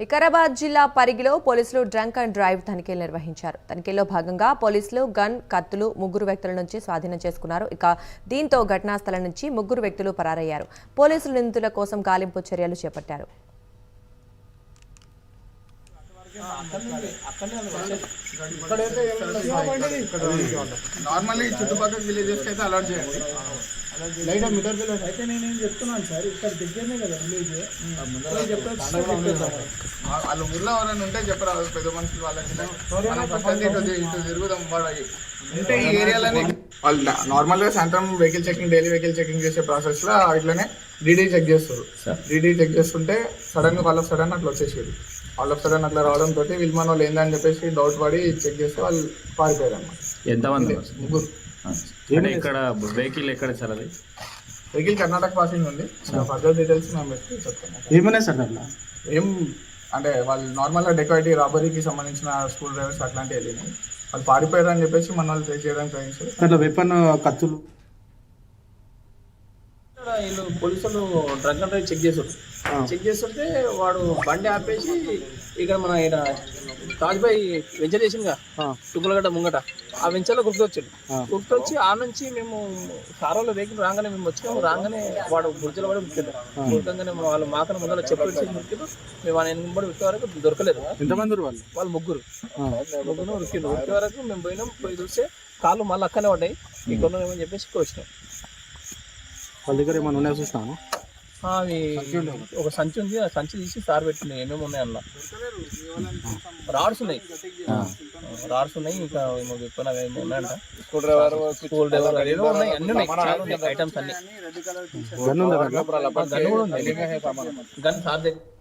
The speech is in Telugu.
వికారాబాద్ జిల్లా పరిగిలో పోలీసులు డ్రంక్ అండ్ డ్రైవ్ తనిఖీలు నిర్వహించారు. తనిఖీల్లో భాగంగా పోలీసులు గన్ కత్తులు ముగ్గురు వ్యక్తుల నుంచి స్వాధీనం చేసుకున్నారు. ఇక దీంతో ఘటనా స్థలం నుంచి ముగ్గురు వ్యక్తులు పరారయ్యారు. పోలీసులు నిందితుల కోసం గాలింపు చర్యలు చేపట్టారు. నార్మల్లీ చుట్టుపక్కల విలేజెస్కి అయితే అలర్ట్ చేయండి. లైట్ మీటర్ అయితే నేనేం చెప్తున్నాను సార్ ఇక్కడ దగ్గరనే కదా విలేజ్ వాళ్ళ ఊర్లో ఎవరైనా ఉంటే చెప్పరా పెద్ద మనుషులు వాళ్ళకి ఇటు ఇటు తిరుగుదాం వాడు ఉంటే ఈ ఏరియాలోనే వాళ్ళు నార్మల్గా సాయంత్రం vehicle checking daily vehicle checking చేసే ప్రాసెస్లో ఇట్లనే డీడీ చెక్ చేస్తారు. డీడీ చెక్ చేస్తుంటే సడన్గా వాళ్ళ సడన్ అట్లా వచ్చేసేది. వాళ్ళ సడన్ అట్లా రావడం తోటి వీళ్ళు మన వాళ్ళు ఏందని చెప్పేసి డౌట్ పడి చెక్ చేస్తే వాళ్ళు పారిపోయారు అన్నమాట ఎంతమంది? ముగ్గురు. అంటే ఇక్కడ వెహికల్ ఎక్కడ సార్ అది? వెహికల్ కర్ణాటక పాసింగ్ ఉంది. ఫర్దర్ డీటెయిల్స్ మేము పెట్టి సార్ అట్లా ఏం అంటే వాళ్ళు నార్మల్గా డెకాయిటీ రాబరీకి సంబంధించిన స్కూల్ డ్రైవర్స్ అట్లాంటివి వెళ్ళినాయి వాళ్ళు పారిపోయారు అని చెప్పేసి మన వాళ్ళు ట్రై చేయడానికి ట్రై అట్లా వెపన్ కత్తులు? ఇక్కడ వీళ్ళు పోలీసులు డ్రగ్ అండ్ డ్రైవ్ చెక్ చేసారు చెక్ చేస్తుంటే వాడు బండి ఆపేసి ఇక్కడ మన తాజ్బాయ్ వెంచర్ చేసిందిగా టుకులగడ్డ ముంగట. ఆ వెంచర్లో గుర్తొచ్చాడు గుర్తొచ్చి ఆ. నుంచి మేము కారులో వెహికల్ రాగానే మేము వచ్చినాము. రాగానే వాడు బుర్జల పడి ఉరికాడు ఉరకంగానే వాళ్ళు మాకన ముందర చెప్పేసి మేము ఆయన వెనకబడి ఉరికే వరకు దొరకలేదు. ఎంతమంది వాళ్ళు? వాళ్ళు ముగ్గురు. ముగ్గురు ఉరికిండు ఉరికే వరకు మేము పోయినాం. పోయి చూస్తే కాళ్ళు మళ్ళీ అక్కనే పడ్డాయి. ఏమని చెప్పేసి వచ్చినాం. వాళ్ళ దగ్గర ఏమైనా ఉన్నాయో చూసినాను ఆ, అవి ఒక సంచి ఉంది ఆ సంచి తీసి సార్ పెట్టినాయి ఏమేమి ఉన్నాయి అన్న రాడ్స్ ఉన్నాయి రాడ్స్ ఉన్నాయి ఇంకా ఏమో చెప్పిన ఏమో ఉన్నాయంట స్కూల్ డ్రైవర్ స్కూల్ డ్రైవర్ ఉన్నాయి అన్ని ఉన్నాయి చాలా ఉన్నాయి ఐటమ్స్ అన్ని గన్ కూడా ఉంది గన్ సార్ దగ్గర